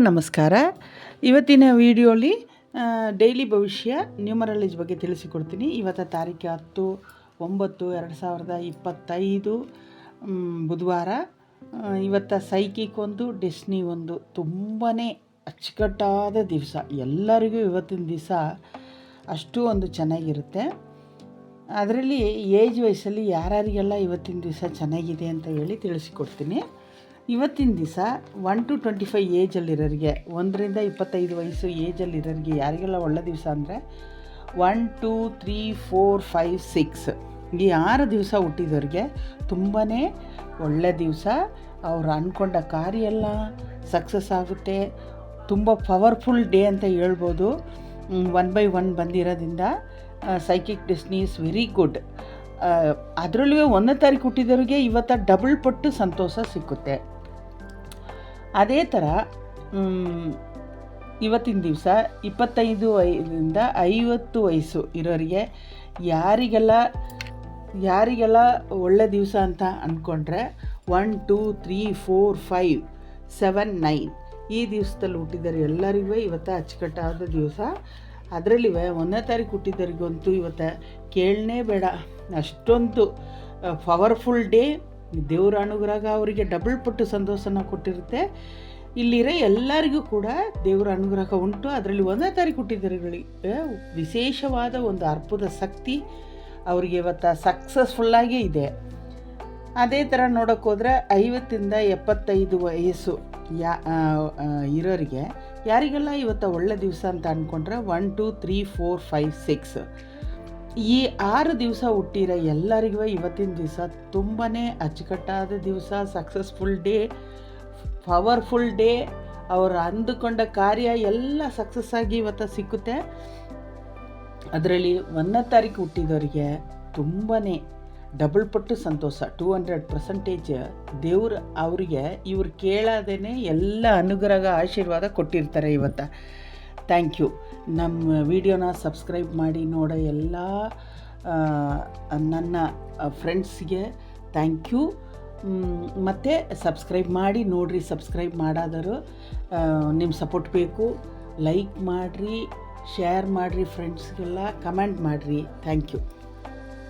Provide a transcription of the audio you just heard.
ನಮಸ್ಕಾರ. ಇವತ್ತಿನ ವಿಡಿಯೋಲಿ ಡೈಲಿ ಭವಿಷ್ಯ, ನ್ಯೂಮರಾಲಜಿ ಬಗ್ಗೆ ತಿಳಿಸಿಕೊಡ್ತೀನಿ. ಇವತ್ತು ತಾರೀಕು ಹತ್ತು, ಒಂಬತ್ತು, ಎರಡು ಸಾವಿರದ ಇಪ್ಪತ್ತೈದು ಬುಧವಾರ. ಇವತ್ತ ಸೈಕಿಕ್ ಒಂದು, ಡೆಸ್ನಿ ಒಂದು. ತುಂಬಾ ಅಚ್ಚುಕಟ್ಟಾದ ದಿವಸ. ಎಲ್ಲರಿಗೂ ಇವತ್ತಿನ ದಿವಸ ಅಷ್ಟು ಒಂದು ಚೆನ್ನಾಗಿರುತ್ತೆ. ಅದರಲ್ಲಿ ಏಜ್ ವಯಸ್ಸಲ್ಲಿ ಯಾರ್ಯಾರಿಗೆಲ್ಲ ಇವತ್ತಿನ ದಿವಸ ಚೆನ್ನಾಗಿದೆ ಅಂತ ಹೇಳಿ ತಿಳಿಸಿಕೊಡ್ತೀನಿ. ಇವತ್ತಿನ ದಿವಸ ಒನ್ ಟು ಟ್ವೆಂಟಿ ಫೈವ್ ಏಜಲ್ಲಿರೋರಿಗೆ, ಒಂದರಿಂದ ಇಪ್ಪತ್ತೈದು ವಯಸ್ಸು ಏಜಲ್ಲಿರೋರಿಗೆ ಯಾರಿಗೆಲ್ಲ ಒಳ್ಳೆ ದಿವಸ ಅಂದರೆ one two three four five six. ಈ ಆರು ದಿವಸ ಹುಟ್ಟಿದವ್ರಿಗೆ ತುಂಬಾ ಒಳ್ಳೆ ದಿವಸ. ಅವ್ರು ಅಂದ್ಕೊಂಡ ಕಾರ್ಯ ಎಲ್ಲ ಸಕ್ಸಸ್ ಆಗುತ್ತೆ. ತುಂಬ ಪವರ್ಫುಲ್ ಡೇ ಅಂತ ಹೇಳ್ಬೋದು. ಒನ್ ಬೈ ಒನ್ ಬಂದಿರೋದ್ರಿಂದ psychic destiny is very good ಅದರಲ್ಲೂ ಒಂದನೇ ತಾರೀಕು ಹುಟ್ಟಿದವ್ರಿಗೆ ಇವತ್ತು ಡಬಲ್ ಪಟ್ಟು ಸಂತೋಷ ಸಿಕ್ಕುತ್ತೆ. ಅದೇ ಥರ ಇವತ್ತಿನ ದಿವಸ ಇಪ್ಪತ್ತೈದು ವಯಿಂದ ಐವತ್ತು ವಯಸ್ಸು ಇರೋರಿಗೆ ಯಾರಿಗೆಲ್ಲ ಯಾರಿಗೆಲ್ಲ ಒಳ್ಳೆ ದಿವಸ ಅಂತ ಅಂದ್ಕೊಂಡ್ರೆ one, two, three, four, five, seven, nine ಈ ದಿವಸದಲ್ಲಿ ಹುಟ್ಟಿದ್ದಾರೆ ಎಲ್ಲರಿಗೂ ಇವತ್ತು ಅಚ್ಚುಕಟ್ಟಾದ ದಿವಸ. ಅದರಲ್ಲಿವೆ ಒಂದನೇ ತಾರೀಕು ಹುಟ್ಟಿದ್ದವರಿಗಂತೂ ಇವತ್ತು ಕೇಳನೇ ಬೇಡ. ಅಷ್ಟೊಂದು ಪವರ್ಫುಲ್ ಡೇ ದೇವರ ಅನುಗ್ರಹ ಅವರಿಗೆ ಡಬಲ್ ಪಟ್ಟು ಸಂತೋಷನ ಕೊಟ್ಟಿರುತ್ತೆ. ಇಲ್ಲಿರೋ ಎಲ್ಲರಿಗೂ ಕೂಡ ದೇವರ ಅನುಗ್ರಹ ಉಂಟು. ಅದರಲ್ಲಿ ಒಂದೇ ತಾರೀಕು ಏ, ವಿಶೇಷವಾದ ಒಂದು ಅರ್ಭುತ ಶಕ್ತಿ ಅವರಿಗೆ ಇವತ್ತು ಸಕ್ಸಸ್ಫುಲ್ಲಾಗೇ ಇದೆ. ಅದೇ ಥರ ನೋಡೋಕೆ ಹೋದರೆ ಐವತ್ತಿಂದ ಎಪ್ಪತ್ತೈದು ವಯಸ್ಸು ಯಾ ಇರೋರಿಗೆ. ಯಾರಿಗೆಲ್ಲ ಇವತ್ತು ಒಳ್ಳೆ ದಿವಸ ಅಂತ ಅಂದ್ಕೊಂಡ್ರೆ one two three four five six ಈ ಆರು ದಿವಸ ಹುಟ್ಟಿರೋ ಎಲ್ಲರಿಗೂ ಇವತ್ತಿನ ದಿವಸ ತುಂಬಾ ಅಚ್ಚುಕಟ್ಟಾದ ದಿವಸ ಸಕ್ಸಸ್ಫುಲ್ ಡೇ ಪವರ್ಫುಲ್ ಡೇ ಅವರು ಅಂದುಕೊಂಡ ಕಾರ್ಯ ಎಲ್ಲ ಸಕ್ಸಸ್ ಆಗಿ ಇವತ್ತು ಸಿಕ್ಕುತ್ತೆ. ಅದರಲ್ಲಿ ಒಂದನೇ ತಾರೀಕು ಹುಟ್ಟಿದವರಿಗೆ ತುಂಬಾ ಡಬಲ್ ಪಟ್ಟು ಸಂತೋಷ ಟೂ ಹಂಡ್ರೆಡ್ ಪರ್ಸೆಂಟೇಜ್ ದೇವ್ರು ಅವರಿಗೆ ಇವ್ರು ಕೇಳೋದೇ ಎಲ್ಲ ಅನುಗ್ರಹ, ಆಶೀರ್ವಾದ ಕೊಟ್ಟಿರ್ತಾರೆ ಇವತ್ತು. Thank you. ನಮ್ಮ ವಿಡಿಯೋನ ಸಬ್ಸ್ಕ್ರೈಬ್ ಮಾಡಿ ನೋಡೋ ಎಲ್ಲ ನನ್ನ ಫ್ರೆಂಡ್ಸ್ಗೆ ಥ್ಯಾಂಕ್ ಯು. ಮತ್ತು ಸಬ್ಸ್ಕ್ರೈಬ್ ಮಾಡಿ ನೋಡಿರಿ, ಸಬ್ಸ್ಕ್ರೈಬ್ ಮಾಡಾದರೂ ನಿಮ್ಮ ಸಪೋರ್ಟ್ ಬೇಕು. ಲೈಕ್ ಮಾಡಿರಿ ಶೇರ್ ಮಾಡಿರಿ ಫ್ರೆಂಡ್ಸ್ಗೆಲ್ಲ ಕಮೆಂಟ್ ಮಾಡಿರಿ. Thank you.